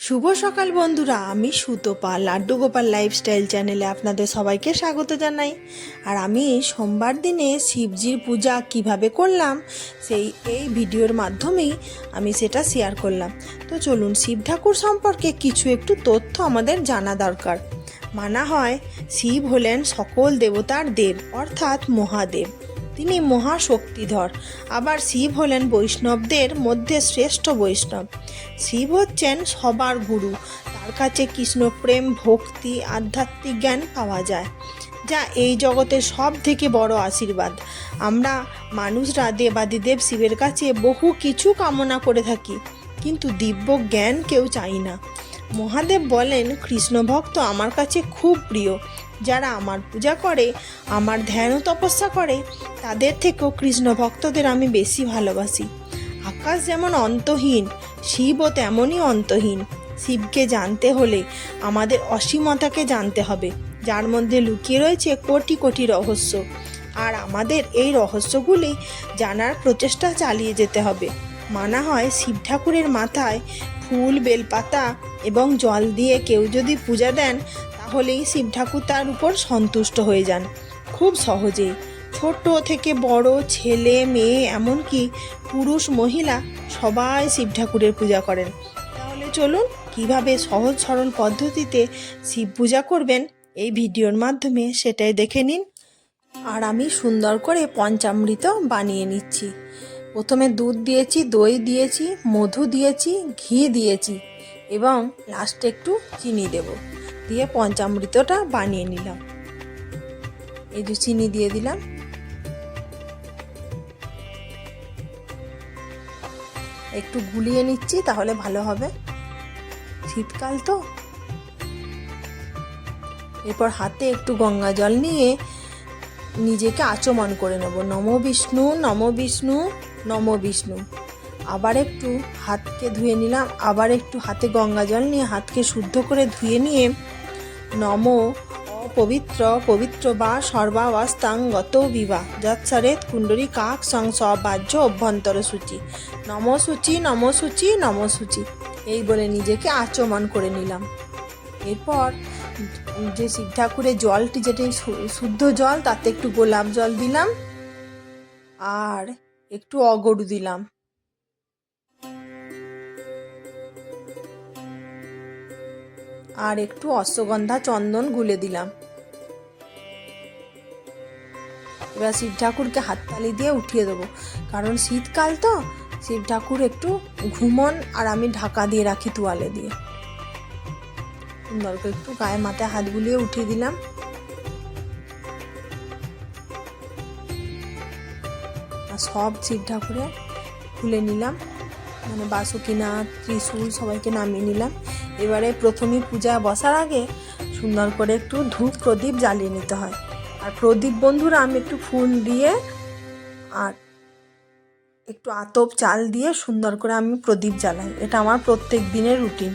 শুভ সকাল বন্ধুরা, আমি সুতোপা লাড্ডু গোপাল লাইফস্টাইল চ্যানেলে আপনাদের সবাইকে স্বাগত জানাই। আর আমি সোমবার দিনে শিবজির পূজা কীভাবে করলাম, সেই, এই ভিডিওর মাধ্যমেই আমি সেটা শেয়ার করলাম। তো চলুন শিব ঠাকুর সম্পর্কে কিছু একটু তথ্য আমাদের জানা দরকার। মানা হয়, শিব হলেন সকল দেবতার দেব, অর্থাৎ মহাদেব। তিনি মহাশক্তিধর। আবার শিব হলেন বৈষ্ণবদের মধ্যে শ্রেষ্ঠ বৈষ্ণব। শিব হচ্ছেন সবার গুরু। তার কাছে কৃষ্ণ প্রেম, ভক্তি, আধ্যাত্মিক জ্ঞান পাওয়া যায়, যা এই জগতের সব থেকে বড় আশীর্বাদ। আমরা মানুষরা, দেবাদিদেব শিবের কাছে বহু কিছু কামনা করে থাকি, কিন্তু দিব্য জ্ঞান কেউ চাই না। মহাদেব বলেন, কৃষ্ণ ভক্ত আমার কাছে খুব প্রিয়। যারা আমার পূজা করে, আমার ধ্যান ও তপস্যা করে, তাদের থেকেও কৃষ্ণ ভক্তদের আমি বেশি ভালোবাসি। আকাশ যেমন অন্তহীন, শিবও তেমনই অন্তহীন। শিবকে জানতে হলে আমাদের অসীমতাকে জানতে হবে, যার মধ্যে লুকিয়ে রয়েছে কোটি কোটি রহস্য। আর আমাদের এই রহস্যগুলি জানার প্রচেষ্টা চালিয়ে যেতে হবে। মানা হয় শিব ঠাকুরের মাথায় ফুল, বেলপাতা এবং জল দিয়ে কেউ যদি পূজা দেন, তাহলেই শিব ঠাকুর তার উপর সন্তুষ্ট হয়ে যান। খুব সহজেই। ছোট থেকে বড়, ছেলে, মেয়ে, এমনকি পুরুষ, মহিলা সবাই শিব ঠাকুরের পূজা করেন। তাহলে চলুন, কীভাবে সহজ সরল পদ্ধতিতে শিব পূজা করবেন এই ভিডিওর মাধ্যমে সেটাই দেখে নিন। আর আমি সুন্দর করে পঞ্চামৃত বানিয়ে নিচ্ছি। প্রথমে দুধ দিয়েছি, দই দিয়েছি, মধু দিয়েছি, ঘি দিয়েছি এবং লাস্টে একটু চিনি দেব। দিয়ে পঞ্চামৃতটা বানিয়ে নিলাম। এই যে চিনি দিয়ে দিলাম। একটু গুলিয়ে নিচ্ছি তাহলে ভালো হবে। শীতকাল তো। এরপর হাতে একটু গঙ্গা জল নিয়ে নিজেকে আচমন করে নেব। নম বিষ্ণু নম বিষ্ণু। নম বিষ্ণু। আবার একটু হাতকে ধুয়ে নিলাম, আবার একটু হাতে গঙ্গা জল নিয়ে হাতকে শুদ্ধ করে ধুয়ে নিয়ে নম অপবিত্র পবিত্র বা সর্বাবস্থাং গত বিবাহ। যৎসরেত কুণ্ডলী কাক সং সবাহ্য অভ্যন্তর সূচি। নম সূচি নম সূচি নম সূচি। এই বলে নিজেকে আচমন করে নিলাম। এরপর যে শিব ঠাকুরের জলটি যেটি শুদ্ধ জল, তাতে একটু গোলাপ জল দিলাম। আর একটু অগরু দিলাম। আর একটু অশ্বগন্ধা চন্দন গুলে দিলাম। এবার শিব ঠাকুরকে হাততালি দিয়ে উঠিয়ে দেবো। কারণ শীতকাল তো, শিব ঠাকুর একটু ঘুমন আর আমি ঢাকা দিয়ে রাখি তোয়ালে দিয়ে। সুন্দর একটু গায়ে মাথায় হাত বুলিয়ে উঠিয়ে দিলাম। সব শিব ঠাকুরে খুলে নিলাম। মানে বাসুকিনাথ, ত্রিশূল সবাইকে নামিয়ে নিলাম। এবারে প্রথমেই পূজা বসার আগে সুন্দর করে একটু ধূপ প্রদীপ জ্বালিয়ে নিতে হয়। আর প্রদীপ বন্ধুরা, আমি একটু ফুল দিয়ে আর একটু আতপ চাল দিয়ে সুন্দর করে আমি প্রদীপ জ্বালাই। এটা আমার প্রত্যেক দিনের রুটিন।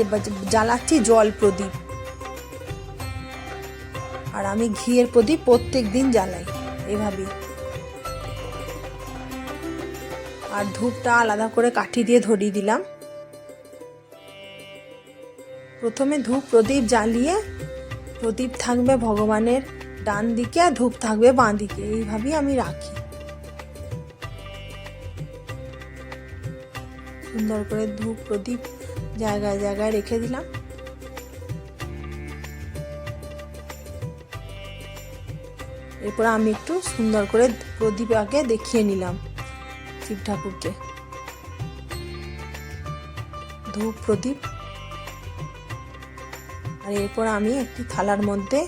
আজকে জ্বালাচ্ছি জল প্রদীপ। আর আমি ঘিয়ের প্রদীপ প্রত্যেক দিন জ্বালাই এভাবে আর ধূপটা আলাদা করে কাঠি দিয়ে ধরিয়ে দিলাম। প্রথমে ধূপ প্রদীপ জ্বালিয়ে প্রদীপ থাকবে ভগবানের ডান দিকে আর ধূপ থাকবে বাঁ দিকে, এইভাবেই আমি রাখি। সুন্দর করে ধূপ প্রদীপ জায়গায় জায়গায় রেখে দিলাম। এরপর আমি একটু সুন্দর করে প্রদীপ আগে দেখিয়ে নিলাম শিব ঠাকুরকে ধূপ, প্রদীপ। আর এরপর আমি একটি থালার মধ্যে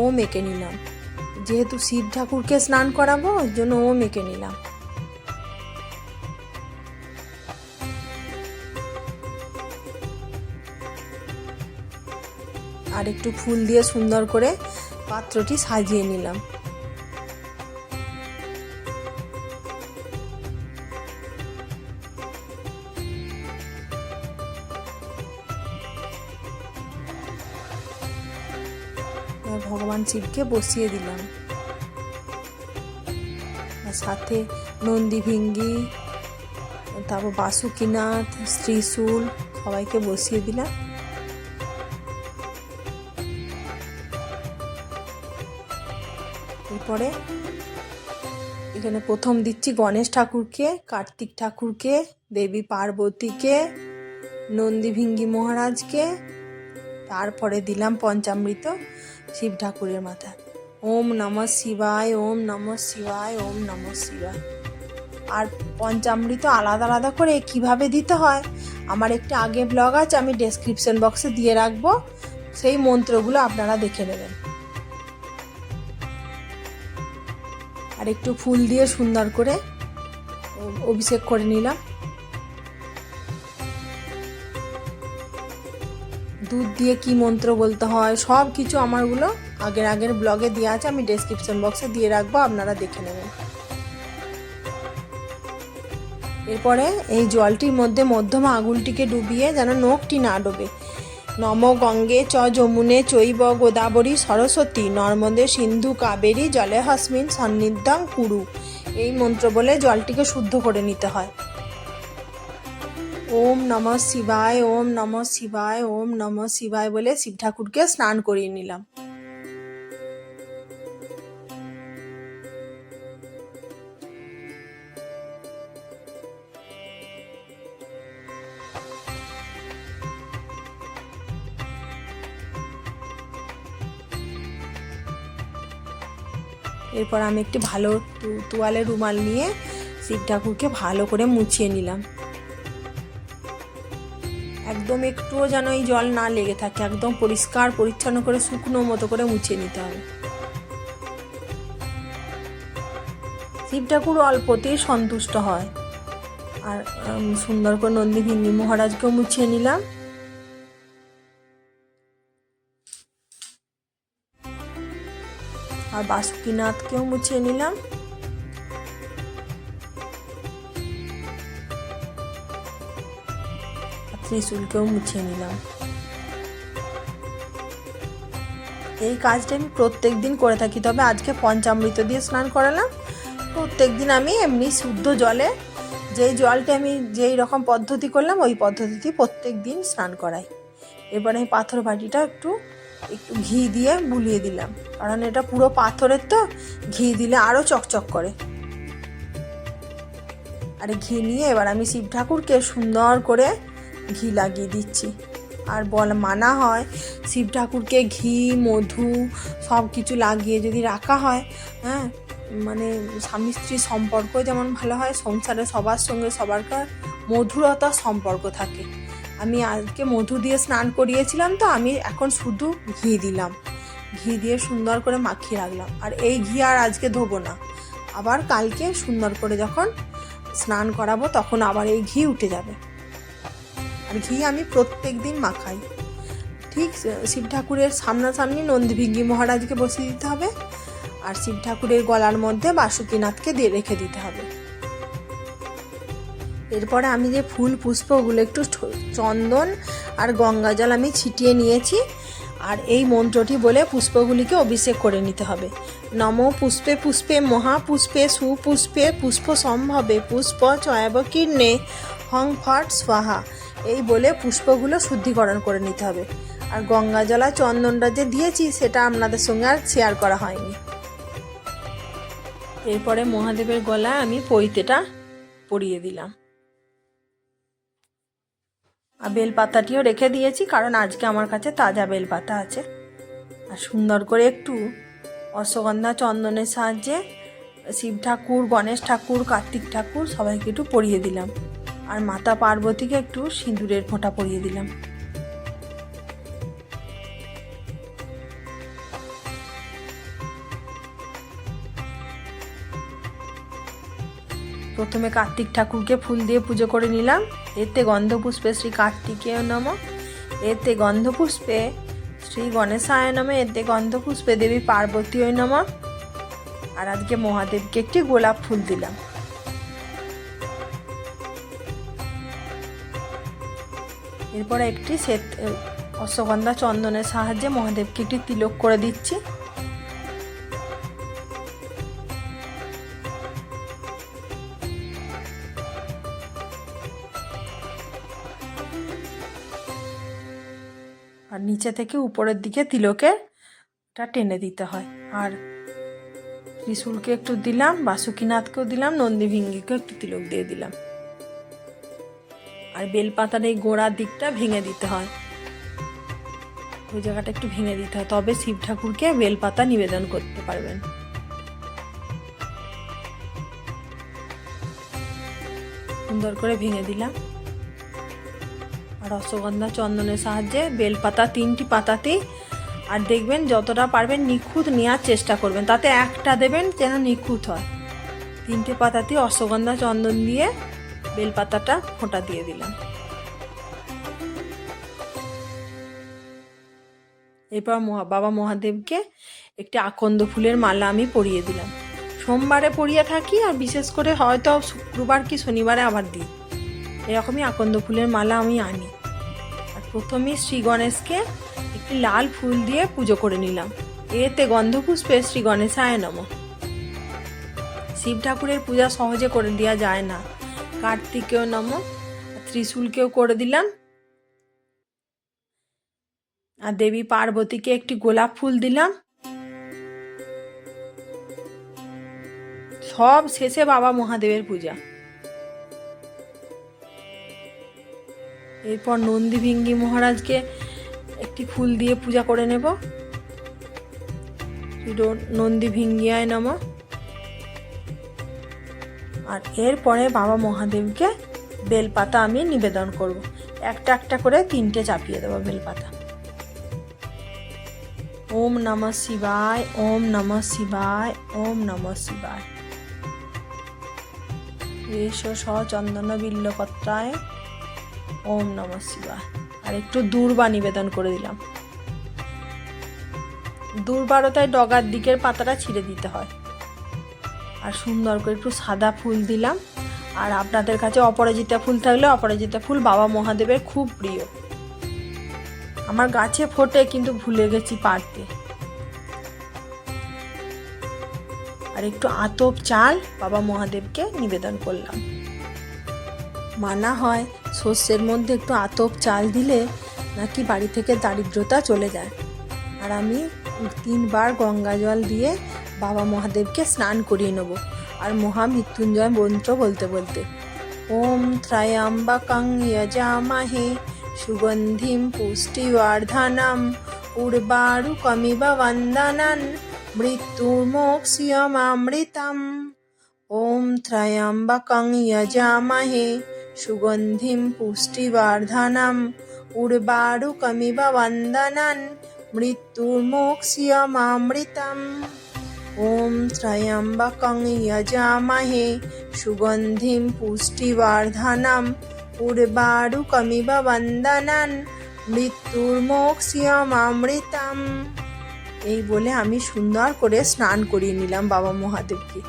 ওম এঁকে নিলাম। যেহেতু শিব ঠাকুরকে স্নান করাবো, ওই জন্য ওম এঁকে নিলাম। আর একটু ফুল দিয়ে সুন্দর করে পাত্রটি সাজিয়ে নিলাম। ভগবান শিবকে বসিয়ে দিলাম। সাথে নন্দী ভিঙ্গি, তারপর বাসুকিনাথ শ্রীশুল সবাইকে বসিয়ে দিলাম। এরপরে এখানে প্রথম দিচ্ছি গণেশ ঠাকুরকে, কার্তিক ঠাকুরকে, দেবী পার্বতীকে নন্দীভিঙ্গি মহারাজকে, তারপরে দিলাম পঞ্চামৃত শিব ঠাকুরের মাথায়। ওম নম শিবায়, ওম নম শিবায়, ওম নম শিবায়। আর পঞ্চামৃত আলাদা আলাদা করে কীভাবে দিতে হয়, আমার একটি আগে ব্লগ আছে, আমি ডেসক্রিপশন বক্সে দিয়ে রাখব, সেই মন্ত্রগুলো আপনারা দেখে নেবেন। আর একটু ফুল দিয়ে সুন্দর করে অভিষেক করে নিলাম। দুধ দিয়ে কি মন্ত্র বলতে হয়, সব কিছু আমারগুলো আগের আগের ব্লগে দেওয়া আছে, আমি ডেসক্রিপশন বক্সে দিয়ে রাখব, আপনারা দেখে নেবেন। এরপরে এই জলটির মধ্যে মধ্যমা আঙুলটিকে ডুবিয়ে যেন নখটি না ডোবে। নম গঙ্গে চ যমুনে চৈব গোদাবরী সরস্বতী, নর্মদে সিন্ধু কাবেরী, জলে হসমিন সন্নিধান কুরু। এই মন্ত্র বলে জলটিকে শুদ্ধ করে নিতে হয়। ওম নম শিবায়, ওম নম শিবায়, ওম নম শিবায় বলে শিব ঠাকুরকে স্নান করিয়ে নিলাম। এরপর আমি একটি ভালো তোয়ালে রুমাল নিয়ে শিব ঠাকুরকে ভালো করে মুছিয়ে নিলাম। একদম একটুও যেন এই জল না লেগে থাকে, একদম পরিষ্কার, পরিচ্ছন্ন করে শুকনো মতো করে মুছিয়ে নিতে হবে। শিব ঠাকুর অল্পতেই সন্তুষ্ট হয়। আর সুন্দর করে নন্দী মহারাজকেও মুছিয়ে নিলাম। আর বাসুকিনাথকেও মুছিয়ে নিলাম। ত্রিশুলকেও মুছিয়ে নিলাম। এই কাজটা আমি প্রত্যেক দিন করে থাকি, তবে আজকে পঞ্চামৃত দিয়ে স্নান করালাম। প্রত্যেক দিন আমি এমনি শুদ্ধ জলে যেই জলটা আমি যেই রকম পদ্ধতি করলাম, ওই পদ্ধতিতে প্রত্যেক দিন স্নান করাই। এবারে আমি পাথর বাটিটা একটু একটু ঘি দিয়ে বুলিয়ে দিলাম। কারণ এটা পুরো পাথরের তো, ঘি দিলে আরও চকচক করে। আর ঘি নিয়ে এবার আমি শিব ঠাকুরকে সুন্দর করে ঘি লাগিয়ে দিচ্ছি। আর বল মানা হয়, শিব ঠাকুরকে ঘি, মধু সব কিছু লাগিয়ে যদি রাখা হয় হ্যাঁ মানে স্বামী স্ত্রীর সম্পর্ক যেমন ভালো হয়, সংসারে সবার সঙ্গে সবার মধুরতার সম্পর্ক থাকে। আমি আজকে মধু দিয়ে স্নান করিয়েছিলাম তো, আমি এখন শুধু ঘি দিলাম। ঘি দিয়ে সুন্দর করে মাখিয়ে রাখলাম। আর এই ঘি আর আজকে ধোবো না। আবার কালকে সুন্দর করে যখন স্নান করাবো, তখন আবার এই ঘি উঠে যাবে। আর ঘি আমি প্রত্যেক দিন মাখাই। ঠিক শিব ঠাকুরের সামনাসামনি নন্দীভিঙ্গি মহারাজকে বসিয়ে দিতে হবে। আর শিব ঠাকুরের গলার মধ্যে বাসুকিনাথকে দিয়ে রেখে দিতে হবে। এরপরে আমি যে ফুল পুষ্পগুলো একটু চন্দন আর গঙ্গা জল আমি ছিটিয়ে নিয়েছি। আর এই মন্ত্রটি বলে পুষ্পগুলিকে অভিষেক করে নিতে হবে। নম পুষ্পে পুষ্পে মহাপুষ্পে সুপুষ্পে, পুষ্প সম্ভবে, পুষ্প চয়াব কীর্ণে, হং ফট স্বাহা। এই বলে পুষ্পগুলো শুদ্ধিকরণ করে নিতে হবে। আর গঙ্গা জলা চন্দনটা যে দিয়েছি, সেটা আপনাদের সঙ্গে আর শেয়ার করা হয়নি। এরপরে মহাদেবের গলায় আমি পৈতেটা পরিয়ে দিলাম। আর বেলপাতাটিও রেখে দিয়েছি, কারণ আজকে আমার কাছে তাজা বেলপাতা আছে। আর সুন্দর করে একটু অশ্বগন্ধা চন্দনের সাহায্যে শিব ঠাকুর, গণেশ ঠাকুর, কার্তিক ঠাকুর সবাইকে একটু পরিয়ে দিলাম। আর মাতা পার্বতীকে একটু সিঁদুরের ফোঁটা পরিয়ে দিলাম। প্রথমে কার্তিক ঠাকুরকে ফুল দিয়ে পুজো করে নিলাম। এতে গন্ধপুষ্পে শ্রী কার্তিকেয় নম। এতে গন্ধপুষ্পে শ্রী গণেশায় নমে। এতে গন্ধপুষ্পে দেবী পার্বতী পার্বতীয় নম। আর আজকে মহাদেবকে একটি গোলাপ ফুল দিলাম। এরপরে একটি শ্বেত অশ্বগন্ধা চন্দনের সাহায্যে মহাদেবকে একটি তিলক করে দিচ্ছি। নিচে থেকে উপরের দিকে তিলকেরটা টেনে দিতে হয়। আর ত্রিশুলকে একটু দিলাম, বাসুকিনাথকেও দিলাম নন্দী ভিঙ্গিকেও একটু তিলক দিয়ে দিলাম। আর বেলপাতার এই গোড়ার দিকটা ভেঙে দিতে হয়। ওই জায়গাটা একটু ভেঙে দিতে হয়, তবে শিব ঠাকুরকে বেলপাতা নিবেদন করতে পারবেন। সুন্দর করে ভেঙে দিলাম। রসগন্ধা চন্দনের সাহায্যে বেলপাতা, তিনটি পাতাতেই। আর দেখবেন যতটা পারবেন নিখুঁত নেওয়ার চেষ্টা করবেন। তাতে একটা দেবেন যেন নিখুঁত হয়। তিনটে পাতাতেই অশ্বগন্ধা চন্দন দিয়ে বেলপাতাটা ফোঁটা দিয়ে দিলাম। এরপর মহা, বাবা মহাদেবকে একটি আকন্দ ফুলের মালা আমি পরিয়ে দিলাম। সোমবারে পরিয়ে থাকি আর বিশেষ করে হয়তো শুক্রবার কি শনিবারে আবার দিই। এরকমই আকন্দ ফুলের মালা আমি আনি। প্রথমেই শ্রী গণেশকে একটি লাল ফুল দিয়ে পুজো করে নিলাম। এতে গন্ধপুষ্পে শ্রী গণেশায় নম। শিব ঠাকুরের পূজা সহজে করে দেওয়া যায় না। কার্তিকেও নম, ত্রিশূলকেও করে দিলাম। আর দেবী পার্বতীকে একটি গোলাপ ফুল দিলাম। সব শেষে বাবা মহাদেবের পূজা। এরপর নন্দী ভিঙ্গি মহারাজকে একটি ফুল দিয়ে পূজা করে নেব। নন্দী ভিঙ্গিয়ায় নম। আর এরপরে বাবা মহাদেবকে বেলপাতা আমি নিবেদন করব। একটা একটা করে তিনটে চাপিয়ে দেবো বেলপাতা। ওম নমঃ শিবায়, ওম নমঃ শিবায়, ওম নমঃ শিবায়। এস সচন্দন বিল্লপত্রায় ওম নমঃ শিবায়। আর একটু দূর্বা নিবেদন করে দিলাম। দূর্বারতায় ডগার দিকের পাতাটা ছিঁড়ে দিতে হয়। আর সুন্দর করে একটু সাদা ফুল দিলাম। আর আপনাদের কাছে অপরাজিতা ফুল থাকলে অপরাজিতা ফুল বাবা মহাদেবের খুব প্রিয়। আমার গাছে ফোটে কিন্তু ভুলে গেছি পারতে। আর একটু আতপ চাল বাবা মহাদেবকে নিবেদন করলাম। মানা হয়, শস্যের মধ্যে একটু আতপ চাল দিলে নাকি বাড়ি থেকে দারিদ্রতা চলে যায়। আর আমি তিনবার গঙ্গা জল দিয়ে বাবা মহাদেবকে স্নান করিয়ে নেব আর মহামৃত্যুঞ্জয় মন্ত্র বলতে বলতে, ওম ত্রয়াম্বকং যজামহে সুগন্ধিম পুষ্টিবর্ধনম উর্বারুকমিব বন্দনন মৃত্যুর্মোক্ষ্যমামৃতম ওম ত্রয়াম্বকং যজামহে সুগন্ধিম পুষ্টিবর্ধনম উর্বারুকমিব বন্দনন মৃত্যুর্মোক্ষ্যমামৃতম ওম ত্রয়ম্বকং যজামহে সুগন্ধিম পুষ্টিবর্ধনম উর্বারুকমিব বন্দনন মৃত্যুর্মোক্ষ্যমামৃতম এই বলে আমি সুন্দর করে স্নান করিয়ে নিলাম বাবা মহাদেবকে।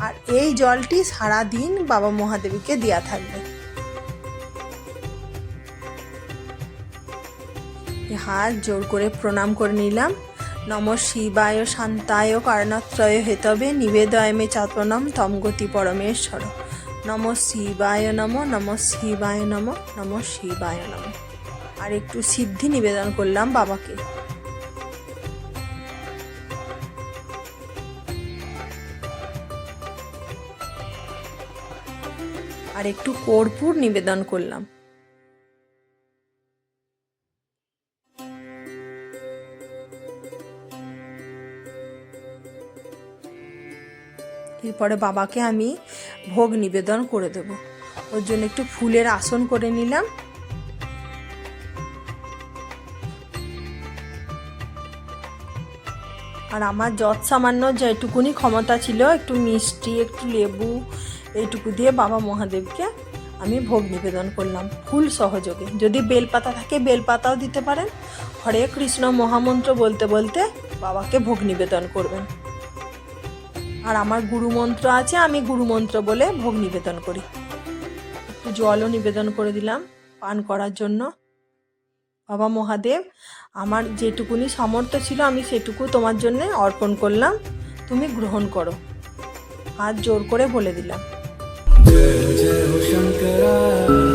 আর এই জলটি সারা দিন বাবা মহাদেবকে দেওয়া থাকবে। হাত জোর করে প্রণাম করে নিলাম। নম শিবায় শান্তায় কারণত্রয় হেতবে নিবেদয়মে চাতনম তম গতি পরমেশ্বর। নম শিবায় নম নম শিবায় নম নম শিবায় নম। আর একটু সিদ্ধি নিবেদন করলাম বাবাকে। আর একটু কর্পূর নিবেদন করলাম। এরপরে বাবাকে আমি ভোগ নিবেদন করে দেব। ওর জন্য একটু ফুলের আসন করে নিলাম। আর আমার যত সামান্য যেটুকুনি ক্ষমতা ছিল, একটু মিষ্টি, একটু লেবু, এইটুকু দিয়ে বাবা মহাদেবকে আমি ভোগ নিবেদন করলাম, ফুল সহযোগে। যদি বেলপাতা থাকে, বেলপাতাও দিতে পারেন। হরে কৃষ্ণ মহামন্ত্র বলতে বলতে বাবাকে ভোগ নিবেদন করবেন। আর আমার গুরুমন্ত্র আছে, আমি গুরুমন্ত্র বলে ভোগ নিবেদন করি। একটু জলও নিবেদন করে দিলাম পান করার জন্য। বাবা মহাদেব, আমার যেটুকুনি সামর্থ্য ছিল, আমি সেটুকু তোমার জন্য অর্পণ করলাম, তুমি গ্রহণ করো। হাত জোর করে বলে দিলাম। জয় জয়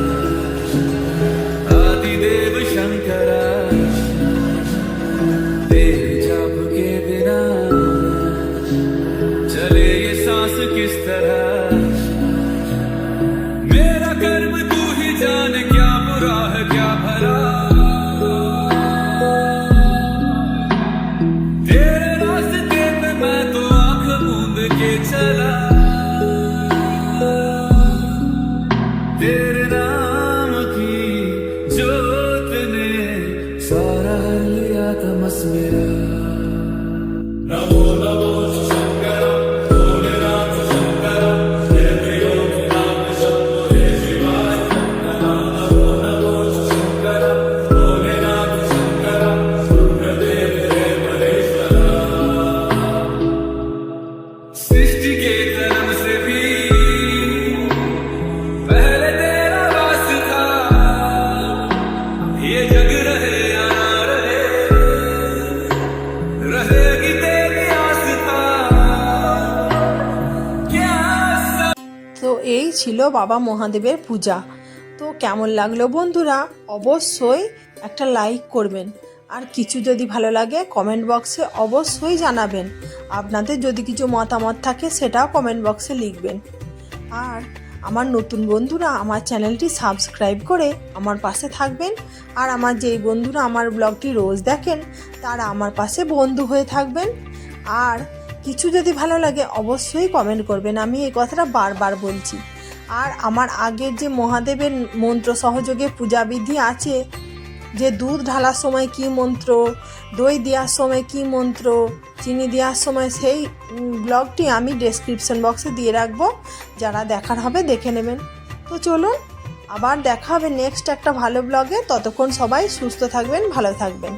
Did it. ছিল বাবা মহাদেবের পূজা। তো কেমন লাগল বন্ধুরা? অবশ্যই একটা লাইক করবেন। আর কিছু যদি ভালো লাগে কমেন্ট বক্সে অবশ্যই জানাবেন। আপনাদের যদি কিছু মতামত থাকে, সেটাও কমেন্ট বক্সে লিখবেন। আর আমার নতুন বন্ধুরা, আমার চ্যানেলটি সাবস্ক্রাইব করে আমার পাশে থাকবেন। আর আমার যেই বন্ধুরা আমার ব্লগটি রোজ দেখেন, তারা আমার পাশে বন্ধু হয়ে থাকবেন। আর কিছু যদি ভালো লাগে, অবশ্যই কমেন্ট করবেন। আমি এই কথাটা বারবার বলছি। আর আমার আগের যে মহাদেবের মন্ত্র সহযোগে পূজাবিধি আছে, যে দুধ ঢালার সময় কি মন্ত্র, দই দেওয়ার সময় কি মন্ত্র, চিনি দেওয়ার সময় সেই ব্লগটি আমি ডেসক্রিপশন বক্সে দিয়ে রাখব। যারা দেখার হবে দেখে নেবেন। তো চলুন, আবার দেখা হবে নেক্সট একটা ভালো ব্লগে ততক্ষণ সবাই সুস্থ থাকবেন, ভালো থাকবেন।